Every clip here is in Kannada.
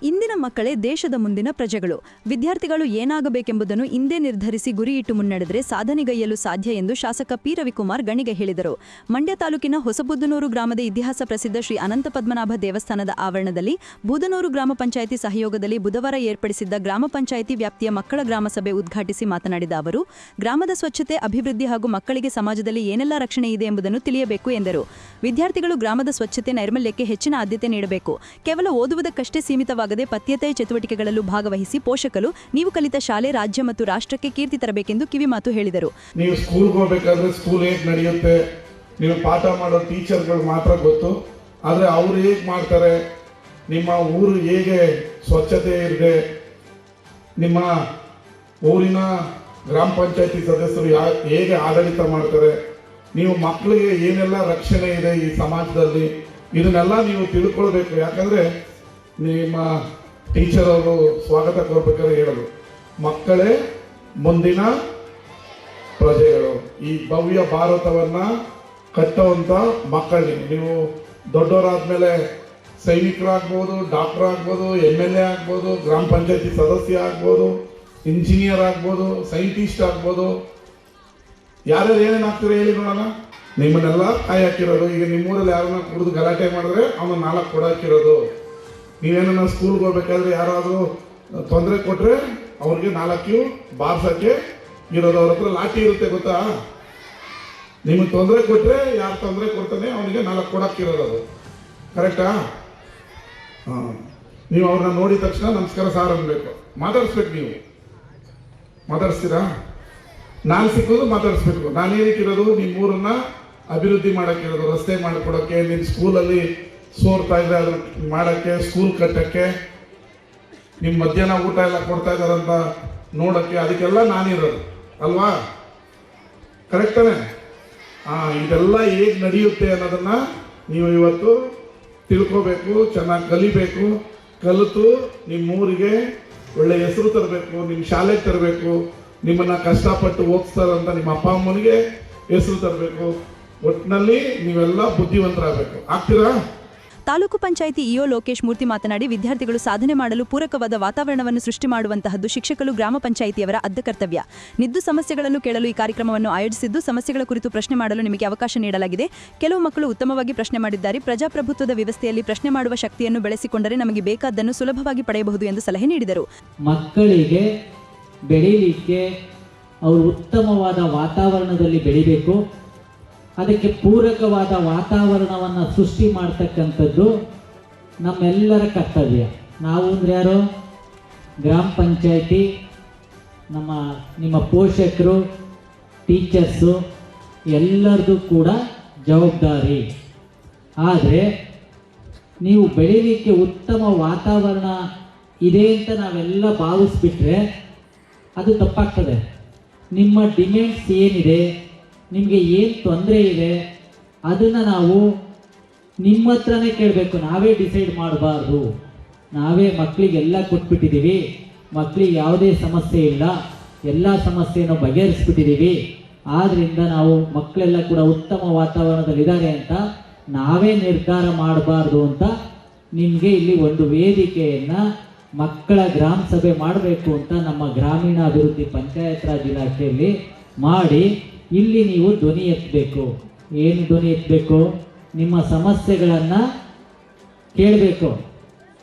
in ಇಂದಿನ ಮಕ್ಕಳೇ ದೇಶದ ಮುಂದಿನ ಪ್ರಜೆಗಳು. ವಿದ್ಯಾರ್ಥಿಗಳು ಏನಾಗಬೇಕೆಂಬುದನ್ನು ಇಂದೇ ನಿರ್ಧರಿಸಿ ಗುರಿಯಿಟ್ಟು ಮುನ್ನಡೆದರೆ ಸಾಧನೆಗೈಯಲು ಸಾಧ್ಯ ಎಂದು ಶಾಸಕ ಪಿ. ರವಿಕುಮಾರ್ ಗಣಿಗೆ ಹೇಳಿದರು. ಮಂಡ್ಯ ತಾಲೂಕಿನ ಹೊಸಬುದ್ದನೂರು ಗ್ರಾಮದ ಇತಿಹಾಸ ಪ್ರಸಿದ್ಧ ಶ್ರೀ ಅನಂತ ಪದ್ಮನಾಭ ದೇವಸ್ಥಾನದ ಆವರಣದಲ್ಲಿ ಬೂದನೂರು ಗ್ರಾಮ ಪಂಚಾಯಿತಿ ಸಹಯೋಗದಲ್ಲಿ ಬುಧವಾರ ಏರ್ಪಡಿಸಿದ್ದ ಗ್ರಾಮ ಪಂಚಾಯಿತಿ ವ್ಯಾಪ್ತಿಯ ಮಕ್ಕಳ ಗ್ರಾಮ ಸಭೆ ಉದ್ಘಾಟಿಸಿ ಮಾತನಾಡಿದ ಅವರು, ಗ್ರಾಮದ ಸ್ವಚ್ಛತೆ, ಅಭಿವೃದ್ಧಿ ಹಾಗೂ ಮಕ್ಕಳಿಗೆ ಸಮಾಜದಲ್ಲಿ ಏನೆಲ್ಲ ರಕ್ಷಣೆ ಇದೆ ಎಂಬುದನ್ನು ತಿಳಿಯಬೇಕು ಎಂದರು. ವಿದ್ಯಾರ್ಥಿಗಳು ಗ್ರಾಮದ ಸ್ವಚ್ಛತೆ ನೈರ್ಮಲ್ಯಕ್ಕೆ ಹೆಚ್ಚಿನ ಆದ್ಯತೆ ನೀಡಬೇಕು. ಕೇವಲ ಓದುವುದಕ್ಕಷ್ಟೇ ಸೀಮಿತವಾಗದೆ ಪಠ್ಯೇತರ ಚಟುವಟಿಕೆಗಳಲ್ಲೂ ಭಾಗವಹಿಸಿ ಪೋಷಕರು, ನೀವು ಕಲಿತ ಶಾಲೆ, ರಾಜ್ಯ ಮತ್ತು ರಾಷ್ಟ್ರಕ್ಕೆ ಕೀರ್ತಿ ತರಬೇಕೆಂದು ಕಿವಿಮಾತು ಹೇಳಿದರು. ನೀವು ಸ್ಕೂಲ್ಗೆ ಹೋಗ್ಬೇಕಾದ್ರೆ ಸ್ಕೂಲ್ ಹೇಗೆ ನಡೆಯುತ್ತೆ? ನೀವು ಪಾಠ ಮಾಡೋ ಟೀಚರ್ಗಳು ಮಾತ್ರ ಗೊತ್ತು. ಆದರೆ ಅವರು ಹೇಗೆ ಮಾಡ್ತಾರೆ? ನಿಮ್ಮ ಊರು ಹೇಗೆ ಸ್ವಚ್ಛತೆ ಇದೆ ನಿಮ್ಮ ಊರಿನ ಗ್ರಾಮ ಪಂಚಾಯತಿ ಸದಸ್ಯರು ಯಾ, ಹೇಗೆ ಆಡಳಿತ ಮಾಡ್ತಾರೆ? ನೀವು ಮಕ್ಕಳಿಗೆ ಏನೆಲ್ಲ ರಕ್ಷಣೆ ಇದೆ ಈ ಸಮಾಜದಲ್ಲಿ? ಇದನ್ನೆಲ್ಲ ನೀವು ತಿಳ್ಕೊಳ್ಬೇಕು. ಯಾಕಂದರೆ ನಿಮ್ಮ ಟೀಚರ್ ಅವರು ಸ್ವಾಗತ ಕೋರ್ಬೇಕಾದ್ರೆ ಹೇಳೋದು. ಮಕ್ಕಳೇ, ಮುಂದಿನ ಪ್ರಜೆಗಳು. ಈ ಭವ್ಯ ಭಾರತವನ್ನ ಕಟ್ಟುವಂತ ಮಕ್ಕಳಿಗೆ. ನೀವು ದೊಡ್ಡವರಾದ್ಮೇಲೆ ಸೈನಿಕರಾಗ್ಬೋದು ಡಾಕ್ಟರ್ ಆಗ್ಬೋದು ಎಂ ಎಲ್ ಎ ಆಗ್ಬೋದು, ಗ್ರಾಮ ಪಂಚಾಯತಿ ಸದಸ್ಯ ಆಗ್ಬೋದು, ಇಂಜಿನಿಯರ್ ಆಗ್ಬೋದು, ಸೈಂಟಿಸ್ಟ್ ಆಗ್ಬೋದು. ಯಾರ್ಯಾರು ಏನೇನು ಆಗ್ತೀರ ಹೇಳಿ ನೋಡೋಣ. ನಿಮ್ಮನ್ನೆಲ್ಲ ಕಾಯಿ ಹಾಕಿರೋದು. ಈಗ ನಿಮ್ಮೂರಲ್ಲಿ ಯಾರನ್ನ ಕುಡಿದು ಗಲಾಟೆ ಮಾಡಿದ್ರೆ ಅವನ ನಾಲ್ಕು ಕೊಡ ಹಾಕಿರೋದು ನೀವೇನ ಸ್ಕೂಲ್ಗೆ ಹೋಗ್ಬೇಕಾದ್ರೆ ಯಾರಾದರೂ ತೊಂದರೆ ಕೊಟ್ಟರೆ ಅವ್ರಿಗೆ ನಾಲ್ಕು ಬಾರ್ಸಕ್ಕೆ ಇರೋದು ಅವ್ರ ಹತ್ರ ಲಾಠಿ ಇರುತ್ತೆ ಗೊತ್ತಾ? ನಿಮಗೆ ತೊಂದರೆ ಕೊಟ್ಟರೆ ಯಾರು ತೊಂದರೆ ಕೊಡ್ತಾನೆ ಅವನಿಗೆ ನಾಲ್ಕು ಕೊಡಕ್ಕಿರೋದು ಅದು. ಕರೆಕ್ಟಾ? ಹಾಂ. ನೀವು ಅವ್ರನ್ನ ನೋಡಿದ ತಕ್ಷಣ ನಮಸ್ಕಾರ ಸಾರ್ ಅನ್ಬೇಕು. ಮಾತಾಡಿಸ್ಬೇಕು ನೀವು. ಮಾತಾಡಿಸ್ತೀರಾ? ನಾನು ಸಿಕ್ಕೋದು ಮಾತಾಡಿಸ್ಬೇಕು. ನಾನು ಏನಕ್ಕಿರೋದು ನಿಮ್ಮ ಊರನ್ನ ಅಭಿವೃದ್ಧಿ ಮಾಡೋಕ್ಕಿರೋದು ರಸ್ತೆ ಮಾಡಿಕೊಡೋಕ್ಕೆ ನಿಮ್ಮ ಸ್ಕೂಲಲ್ಲಿ ಸೋರ್ತಾ ಇದೆ ಅದ್ರ ಮಾಡೋಕ್ಕೆ ಸ್ಕೂಲ್ ಕಟ್ಟಕ್ಕೆ ನಿಮ್ಮ ಮಧ್ಯಾಹ್ನ ಊಟ ಎಲ್ಲ ಕೊಡ್ತಾ ಇದ್ದಾರಂತ ನೋಡೋಕ್ಕೆ ಅದಕ್ಕೆಲ್ಲ ನಾನಿರೋದು, ಅಲ್ವಾ? ಕರೆಕ್ಟನೆ ಆ, ಇದೆಲ್ಲ ಹೇಗೆ ನಡೆಯುತ್ತೆ ಅನ್ನೋದನ್ನ ನೀವು ಇವತ್ತು ತಿಳ್ಕೋಬೇಕು, ಚೆನ್ನಾಗಿ ಕಲಿಬೇಕು, ಕಲಿತು ನಿಮ್ಮ ಊರಿಗೆ ಒಳ್ಳೆ ಹೆಸರು ತರಬೇಕು ನಿಮ್ಮ ಶಾಲೆಗೆ ತರಬೇಕು, ನಿಮ್ಮನ್ನ ಕಷ್ಟಪಟ್ಟು ಓದಿಸ್ತಾರಂತ ನಿಮ್ಮ ಅಪ್ಪ ಅಮ್ಮನಿಗೆ ಹೆಸರು ತರಬೇಕು. ಒಟ್ಟಿನಲ್ಲಿ ನೀವೆಲ್ಲ ಬುದ್ಧಿವಂತರಾಗಬೇಕು. ಆಗ್ತೀರಾ? ತಾಲೂಕು ಪಂಚಾಯಿತಿ ಇಒ ಲೋಕೇಶ್ ಮೂರ್ತಿ ಮಾತನಾಡಿ, ವಿದ್ಯಾರ್ಥಿಗಳು ಸಾಧನೆ ಮಾಡಲು ಪೂರಕವಾದ ವಾತಾವರಣವನ್ನು ಸೃಷ್ಟಿ ಮಾಡುವಂತಹದ್ದು ಶಿಕ್ಷಕರು ಗ್ರಾಮ ಪಂಚಾಯಿತಿಯವರ ಅದ್ದ ಕರ್ತವ್ಯ. ನಿದ್ದು ಸಮಸ್ಯೆಗಳನ್ನು ಕೇಳಲು ಈ ಕಾರ್ಯಕ್ರಮವನ್ನು ಆಯೋಜಿಸಿದ್ದು, ಸಮಸ್ಯೆಗಳ ಕುರಿತು ಪ್ರಶ್ನೆ ಮಾಡಲು ನಿಮಗೆ ಅವಕಾಶ ನೀಡಲಾಗಿದೆ. ಕೆಲವು ಮಕ್ಕಳು ಉತ್ತಮವಾಗಿ ಪ್ರಶ್ನೆ ಮಾಡಿದ್ದಾರೆ. ಪ್ರಜಾಪ್ರಭುತ್ವದ ವ್ಯವಸ್ಥೆಯಲ್ಲಿ ಪ್ರಶ್ನೆ ಮಾಡುವ ಶಕ್ತಿಯನ್ನು ಬೆಳೆಸಿಕೊಂಡರೆ ನಮಗೆ ಬೇಕಾದ್ದನ್ನು ಸುಲಭವಾಗಿ ಪಡೆಯಬಹುದು ಎಂದು ಸಲಹೆ ನೀಡಿದರು. ಮಕ್ಕಳಿಗೆ ಬೆಳೆಯಲಿಕ್ಕೆ ಅವರು ಉತ್ತಮವಾದ ವಾತಾವರಣದಲ್ಲಿ ಬೆಳಿಬೇಕು. ಅದಕ್ಕೆ ಪೂರಕವಾದ ವಾತಾವರಣವನ್ನು ಸೃಷ್ಟಿ ಮಾಡ್ತಕ್ಕಂಥದ್ದು ನಮ್ಮೆಲ್ಲರ ಕರ್ತವ್ಯ. ನಾವು ಅಂದ್ರೆ ಯಾರು? ಗ್ರಾಮ ಪಂಚಾಯಿತಿ, ನಮ್ಮ, ನಿಮ್ಮ ಪೋಷಕರು ಟೀಚರ್ಸು ಎಲ್ಲರದು ಕೂಡ ಜವಾಬ್ದಾರಿ. ಆದರೆ ನೀವು ಬೆಳೀಲಿಕ್ಕೆ ಉತ್ತಮ ವಾತಾವರಣ ಇದೆ ಅಂತ ನಾವೆಲ್ಲ ಭಾವಿಸ್ಬಿಟ್ರೆ ಅದು ತಪ್ಪಾಗ್ತದೆ. ನಿಮ್ಮ ಡಿಮ್ಯಾಂಡ್ಸ್ ಏನಿದೆ? ನಿಮಗೆ ಏನು ತೊಂದರೆ ಇದೆ, ಅದನ್ನು ನಾವು ನಿಮ್ಮ ಹತ್ರನೇ ಕೇಳಬೇಕು. ನಾವೇ ಡಿಸೈಡ್ ಮಾಡಬಾರ್ದು. ನಾವೇ ಮಕ್ಕಳಿಗೆಲ್ಲ ಕೊಟ್ಬಿಟ್ಟಿದ್ದೀವಿ ಮಕ್ಕಳಿಗೆ ಯಾವುದೇ ಸಮಸ್ಯೆ ಇಲ್ಲ. ಎಲ್ಲ ಸಮಸ್ಯೆಯನ್ನು ಬಗೆಹರಿಸ್ಬಿಟ್ಟಿದ್ದೀವಿ ಆದ್ದರಿಂದ ನಾವು ಮಕ್ಕಳೆಲ್ಲ ಕೂಡ ಉತ್ತಮ ವಾತಾವರಣದಲ್ಲಿದ್ದಾರೆ ಅಂತ ನಾವೇ ನಿರ್ಧಾರ ಮಾಡಬಾರ್ದು ಅಂತ ನಿಮಗೆ ಇಲ್ಲಿ ಒಂದು ವೇದಿಕೆಯನ್ನು ಮಕ್ಕಳ ಗ್ರಾಮ ಸಭೆ ಮಾಡಬೇಕು ಅಂತ ನಮ್ಮ ಗ್ರಾಮೀಣಾಭಿವೃದ್ಧಿ ಪಂಚಾಯತ್ ರಾಜ್ ಇಲಾಖೆಯಲ್ಲಿ ಮಾಡಿ ಇಲ್ಲಿ ನೀವು ಧ್ವನಿ ಎತ್ತಬೇಕು. ಏನು ಧ್ವನಿ ಎತ್ತಬೇಕು? ನಿಮ್ಮ ಸಮಸ್ಯೆಗಳನ್ನು ಕೇಳಬೇಕು.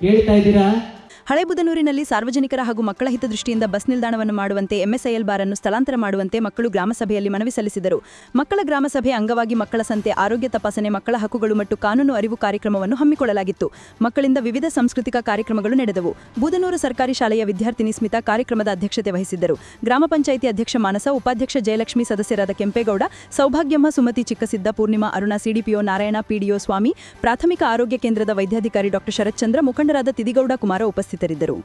ಕೇಳ್ತಾ ಇದ್ದೀರಾ? ಹಳೆಬುದನೂರಿನಲ್ಲಿ ಸಾರ್ವಜನಿಕರ ಹಾಗೂ ಮಕ್ಕಳ ಹಿತದೃಷ್ಟಿಯಿಂದ ಬಸ್ ನಿಲ್ದಾಣವನ್ನು ಮಾಡುವಂತೆ ಎಂಎಸ್ಐಎಲ್ ಬಾರ್ ಅನ್ನು ಸ್ಥಳಾಂತರ ಮಾಡುವಂತೆ ಮಕ್ಕಳು ಗ್ರಾಮಸಭೆಯಲ್ಲಿ ಮನವಿ ಸಲ್ಲಿಸಿದರು. ಮಕ್ಕಳ ಗ್ರಾಮಸಭೆ ಅಂಗವಾಗಿ ಮಕ್ಕಳ ಸಂತೆ, ಆರೋಗ್ಯ ತಪಾಸಣೆ, ಮಕ್ಕಳ ಹಕ್ಕುಗಳು ಮತ್ತು ಕಾನೂನು ಅರಿವು ಕಾರ್ಯಕ್ರಮವನ್ನು ಹಮ್ಮಿಕೊಳ್ಳಲಾಗಿತ್ತು. ಮಕ್ಕಳಿಂದ ವಿವಿಧ ಸಾಂಸ್ಕೃತಿಕ ಕಾರ್ಯಕ್ರಮಗಳು ನಡೆದವು. ಬೂದನೂರು ಸರ್ಕಾರಿ ಶಾಲೆಯ ವಿದ್ಯಾರ್ಥಿನಿ ಸ್ಮಿತಾ ಕಾರ್ಯಕ್ರಮದ ಅಧ್ಯಕ್ಷತೆ ವಹಿಸಿದ್ದರು. ಗ್ರಾಮ ಪಂಚಾಯಿತಿ ಅಧ್ಯಕ್ಷ ಮಾನಸ, ಉಪಾಧ್ಯಕ್ಷ ಜಯಲಕ್ಷ್ಮಿ, ಸದಸ್ಯರಾದ ಕೆಂಪೇಗೌಡ, ಸೌಭಾಗ್ಯಮ್ಮ, ಸುಮತಿ ಚಿಕ್ಕಸಿದ್ದ, ಪೂರ್ಣಿಮಾ ಅರುಣ ಸಿಡಿಪಿಒ ನಾರಾಯಣ ಪಿಡಿಒ ಸ್ವಾಮಿ, ಪ್ರಾಥಮಿಕ ಆರೋಗ್ಯ ಕೇಂದ್ರದ ವೈದ್ಯಾಧಿಕಾರಿ ಡಾಕ್ಟರ್ ಶರತ್ಚಂದ್ರ, ಮುಖಂಡರಾದ ತಿದಿಗೌಡ ಕುಮಾರ ಉಪಸ್ಥಿತರಿದ್ದರು